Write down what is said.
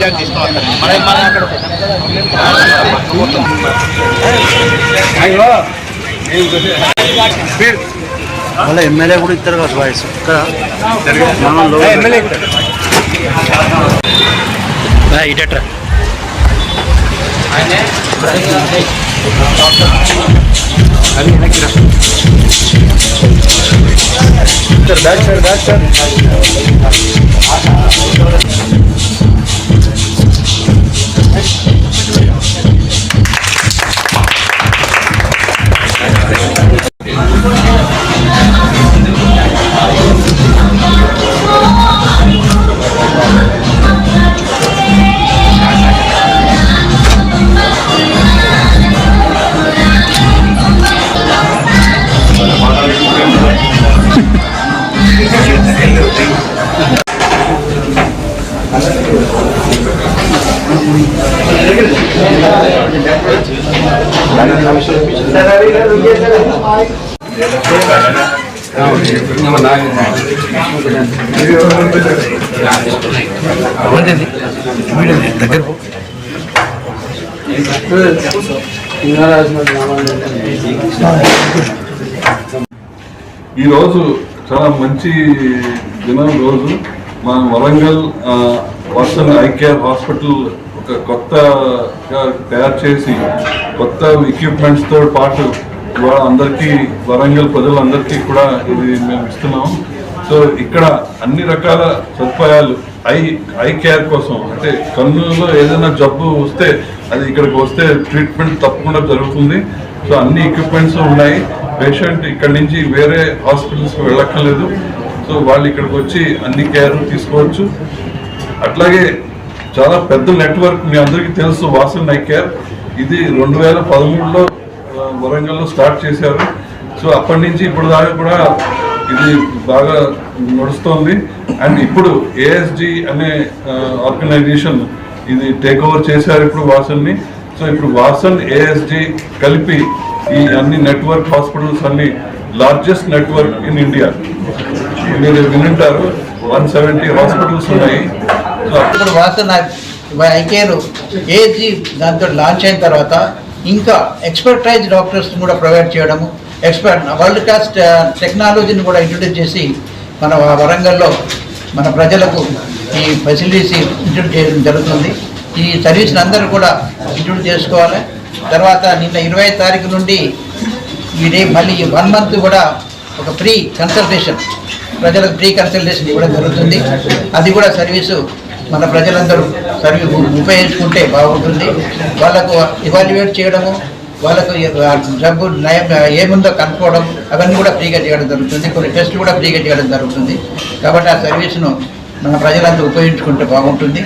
ఉద్యోగం తీసుకుని మన మన అక్కడ మళ్ళీ ఎమ్మెల్యే కూడా ఇస్తారు కదా వాయిస్ ఇక్కడ మనం లో- ఆ, ఇటట్రా బ్యాక్ సైడ్ బ్యాక్ దగ్గర ఈరోజు చాలా మంచి దినం రోజు. మన వరంగల్ ఆ, వర్సన్ ఐ కేర్ హాస్పిటల్ ఒక కొత్తగా తయారు చేసి కొత్త ఎక్విప్మెంట్స్తో పాటు ఇవాళ అందరికీ వరంగల్ ప్రజలందరికీ కూడా ఇది మేము ఇస్తున్నాం. సో ఇక్కడ అన్ని రకాల సదుపాయాలు ఐ ఐ కేర్ కోసం అంటే కన్నులో ఏదైనా జబ్బు వస్తే అది ఇక్కడికి వస్తే ట్రీట్మెంట్ తప్పకుండా జరుగుతుంది. సో అన్ని ఎక్విప్మెంట్స్ ఉన్నాయి. పేషెంట్ ఇక్కడ నుంచి వేరే హాస్పిటల్స్కి వెళ్ళక్కర్లేదు. సో వాళ్ళు ఇక్కడికి వచ్చి అన్ని కేర్ తీసుకోవచ్చు. అట్లాగే చాలా పెద్ద నెట్వర్క్ మీ అందరికీ తెలుసు వాసన్ ఐ కేర్. ఇది రెండు వేల పదమూడులో వరంగల్లో స్టార్ట్ చేశారు. సో అప్పటి నుంచి ఇప్పుడు దాకా కూడా ఇది బాగా నడుస్తోంది. అండ్ ఇప్పుడు ఏఎస్జి అనే ఆర్గనైజేషన్ ఇది టేక్ ఓవర్ చేశారు ఇప్పుడు వాసన్ని. సో ఇప్పుడు వాసన్ ఏఎస్జి కలిపి ఈ అన్ని నెట్వర్క్ హాస్పిటల్స్ అన్ని లార్జెస్ట్ నెట్వర్క్ ఇన్ ఇండియా మీరు వినుంటారు. వన్ సెవెంటీ హాస్పిటల్స్ ఉన్నాయి. సో ఇప్పుడు వాసన ఐకేర్ ఏజీ దాంతో లాంచ్ అయిన తర్వాత ఇంకా ఎక్స్పర్టైజ్ డాక్టర్స్ కూడా ప్రొవైడ్ చేయడము ఎక్స్పర్ట్ వరల్డ్ క్లాస్ టెక్నాలజీని కూడా ఇంట్రొడ్యూస్ చేసి మన వరంగల్లో మన ప్రజలకు ఈ ఫెసిలిటీస్ ఇంట్రొడ్యూస్ చేయడం జరుగుతుంది. ఈ సర్వీస్ని అందరూ కూడా ఇంట్రొడ్యూస్ చేసుకోవాలి. తర్వాత నిన్న ఇరవై తారీఖు నుండి ఈ డే మళ్ళీ వన్ మంత్ కూడా ఒక ఫ్రీ కన్సల్టేషన్ ప్రజలకు ఫ్రీ కన్సల్టేషన్ ఇవ్వడం జరుగుతుంది. అది కూడా సర్వీసు మన ప్రజలందరూ సర్వీస్ ఉపయోగించుకుంటే బాగుంటుంది. వాళ్ళకు ఇవాల్యుయేట్ చేయడము వాళ్ళకు ఏ- జబ్బు నయం ఏముందో కనుక్కోవడం అవన్నీ కూడా ఫ్రీగా చేయడం జరుగుతుంది. కొన్ని టెస్టులు కూడా ఫ్రీగా చేయడం జరుగుతుంది. కాబట్టి ఆ సర్వీస్ను మన ప్రజలందరూ ఉపయోగించుకుంటే బాగుంటుంది.